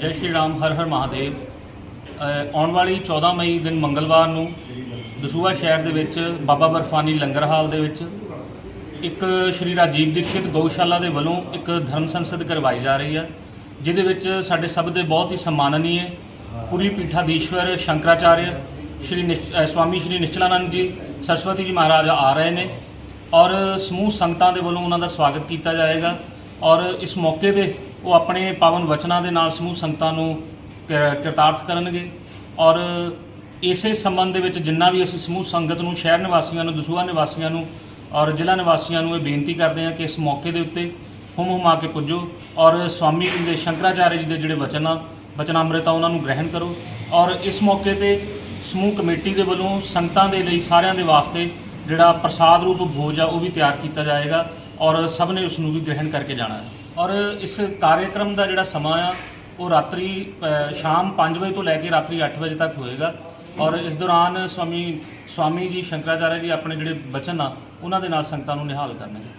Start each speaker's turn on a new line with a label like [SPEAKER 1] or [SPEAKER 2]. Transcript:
[SPEAKER 1] ਜੈ ਸ਼੍ਰੀ ਰਾਮ, ਹਰ ਹਰ ਮਹਾਦੇਵ। ਆਉਣ ਵਾਲੀ 14 ਮਈ ਦਿਨ ਮੰਗਲਵਾਰ ਨੂੰ ਦਸੂਹਾ ਸ਼ਹਿਰ ਦੇ ਵਿੱਚ ਬਾਬਾ ਬਰਫਾਨੀ ਲੰਗਰ ਹਾਲ ਦੇ ਵਿੱਚ ਇੱਕ ਸ਼੍ਰੀ ਰਾਜੀਵ ਦੀਕਸ਼ਿਤ ਗਊਸ਼ਾਲਾ ਦੇ ਵੱਲੋਂ ਇੱਕ ਧਰਮ ਸੰਸਦ ਕਰਵਾਈ ਜਾ ਰਹੀ ਹੈ, ਜਿਹਦੇ ਵਿੱਚ ਸਾਡੇ ਸਭ ਦੇ ਬਹੁਤ ਹੀ ਸਨਮਾਨਨੀय ਪੁਰੀ ਪੀਠਾਧੀਸ਼ਵਰ ਸ਼ੰਕਰਾਚਾਰਿਆ ਸ਼੍ਰੀ ਨਿਸ਼- ਸਵਾਮੀ ਸ਼੍ਰੀ ਨਿਸ਼ਚਲਾਨੰਦ ਜੀ, ਸਰਸਵਤੀ ਜੀ ਮਹਾਰਾਜ ਆ ਰਹੇ ਨੇ ਔਰ ਸਮੂਹ ਸੰਗਤਾਂ ਦੇ ਵੱਲੋਂ ਉਹਨਾਂ ਦਾ ਸਵਾਗਤ ਕੀਤਾ ਜਾਏਗਾ ਔਰ ਇਸ ਮੌਕੇ ਤੇ ਉਹ ਆਪਣੇ ਪਾਵਨ ਵਚਨਾਂ ਦੇ ਨਾਲ ਸਮੂਹ ਸੰਗਤਾਂ ਨੂੰ ਕਿਰ- ਕਿਰਤਾਰਥ ਕਰਨਗੇ ਔਰ ਇਸੇ ਸੰਬੰਧ ਦੇ ਵਿੱਚ ਜਿੰਨਾ ਵੀ ਅਸੀਂ ਸਮੂਹ ਸੰਗਤ ਨੂੰ, ਸ਼ਹਿਰ ਨਿਵਾਸੀਆਂ ਨੂੰ, ਦਸੂਹਾ ਨਿਵਾਸੀਆਂ ਨੂੰ ਔਰ ਜ਼ਿਲ੍ਹਾ ਨਿਵਾਸੀਆਂ ਨੂੰ ਇਹ ਬੇਨਤੀ ਕਰਦੇ ਹਾਂ ਕਿ ਇਸ ਮੌਕੇ ਦੇ ਉੱਤੇ ਹੁਮ ਹੁਮਾ ਕੇ ਪੁੱਜੋ ਔਰ ਸਵਾਮੀ ਜੀ ਦੇ ਸ਼ੰਕਰਾਚਾਰਿਆ ਜੀ ਦੇ ਜਿਹੜੇ ਵਚਨ ਆ ਵਚਨ ਅੰਮ੍ਰਿਤ ਆ, ਉਹਨਾਂ ਨੂੰ ਗ੍ਰਹਿਣ ਕਰੋ ਔਰ ਇਸ ਮੌਕੇ ਤੇ ਸਮੂਹ ਕਮੇਟੀ ਦੇ ਵੱਲੋਂ ਸੰਗਤਾਂ ਦੇ ਲਈ ਸਾਰਿਆਂ ਦੇ ਵਾਸਤੇ ਜਿਹੜਾ ਪ੍ਰਸਾਦ ਰੂਪ ਭੋਜ ਆ, ਉਹ ਵੀ ਤਿਆਰ ਕੀਤਾ ਜਾਏਗਾ ਔਰ ਸਭ ਨੇ ਉਸ ਨੂੰ ਵੀ ਗ੍ਰਹਿਣ ਕਰਕੇ ਜਾਣਾ ਹੈ। ਔਰ ਇਸ ਕਾਰਜਕ੍ਰਮ ਦਾ ਜਿਹੜਾ ਸਮਾਂ ਆ, ਉਹ ਰਾਤਰੀ ਸ਼ਾਮ 5 ਵਜੇ ਤੋਂ ਲੈ ਕੇ ਰਾਤਰੀ 8 ਵਜੇ ਤੱਕ ਹੋਏਗਾ। ਔਰ ਇਸ ਦੌਰਾਨ ਸਵਾਮੀ ਸਵਾਮੀ ਜੀ ਸ਼ੰਕਰਾਚਾਰਿਆ ਜੀ ਆਪਣੇ ਜਿਹੜੇ ਬਚਨ ਆ, ਉਹਨਾਂ ਦੇ ਨਾਲ ਸੰਗਤਾਂ ਨੂੰ ਨਿਹਾਲ ਕਰਨਗੇ।